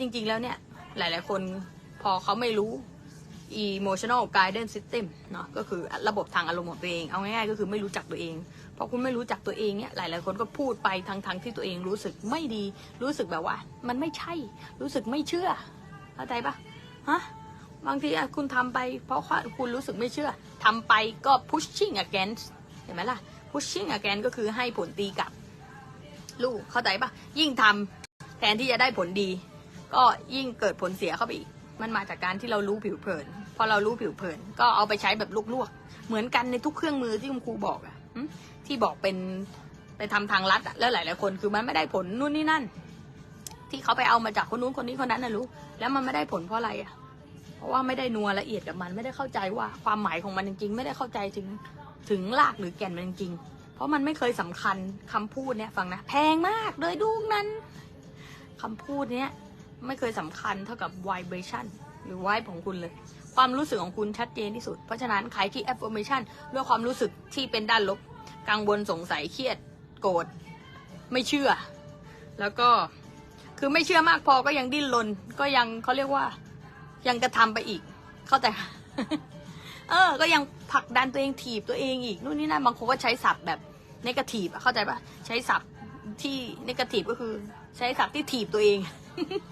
จริง ๆ แล้วเนี่ย หลาย ๆ คนพอเขาไม่รู้ emotional guidance system เนาะก็คือระบบทางอารมณ์ของตัวเอง เอาง่ายๆ ก็คือไม่รู้จักตัวเอง พอคุณไม่รู้จักตัวเองเนี่ยหลาย ๆ คนก็พูดไปทั้งๆที่ตัวเองรู้สึกไม่ดี รู้สึกแบบว่า มันไม่ใช่ รู้สึกไม่เชื่อ เข้าใจปะฮะ บางทีคุณทำไป เพราะว่าคุณรู้สึกไม่เชื่อทำไปก็ pushing against เห็นไหมล่ะ pushing against ก็คือให้ผลตีกลับ ลูกเข้าใจปะยิ่งทำแทนที่จะได้ผลดี ก็ยิ่งเกิดผลเสียเข้าไปอีก มันมาจากการที่เรารู้ผิวเผิน พอเรารู้ผิวเผิน ก็เอาไปใช้แบบลวกๆ เหมือนกันในทุกเครื่องมือที่คุณครูบอกอะที่บอกเป็นไปทำทางลัดอะแล้วหลายๆคนคือมันไม่ได้ผลนู่นนี่นั่น ที่เขาไปเอามาจากคนนู้นคนนี้คนนั้นนะรู้ แล้วมันไม่ได้ผลเพราะอะไรอะเพราะว่าไม่ได้นัวละเอียดกับมันไม่ได้เข้าใจว่าความหมายของมันจริงๆ ไม่ได้เข้าใจถึงถึงรากหรือแก่นมันจริงเพราะมันไม่เคยสำคัญคำพูดเนี่ยฟังนะแพงมากเลยดูนั้นคำพูดเนี้ย ไม่เคยสำคัญเท่ากับ vibration หรือ vibe ของคุณเลย ความรู้สึกของคุณชัดเจนที่สุด เพราะฉะนั้นใครที่ affirmation ด้วยความรู้สึกที่เป็นด้านลบ กังวลสงสัยเครียด โกรธ ไม่เชื่อ แล้วก็คือไม่เชื่อมากพอก็ยังดิ้นรนก็ยังเขาเรียกว่า ยังกระทำไปอีก เข้าใจเออ ก็ยังผลักดันตัวเองถีบตัวเองอีกนู่นนี่นั่นบางคนก็ใช้ศัพท์แบบนกาทีฟอะเข้าใจปะใช้ศัพท์ที่นกาทีฟก็คือ ใช้ศัพท์ที่ถีบตัวเอง 嘿 嘿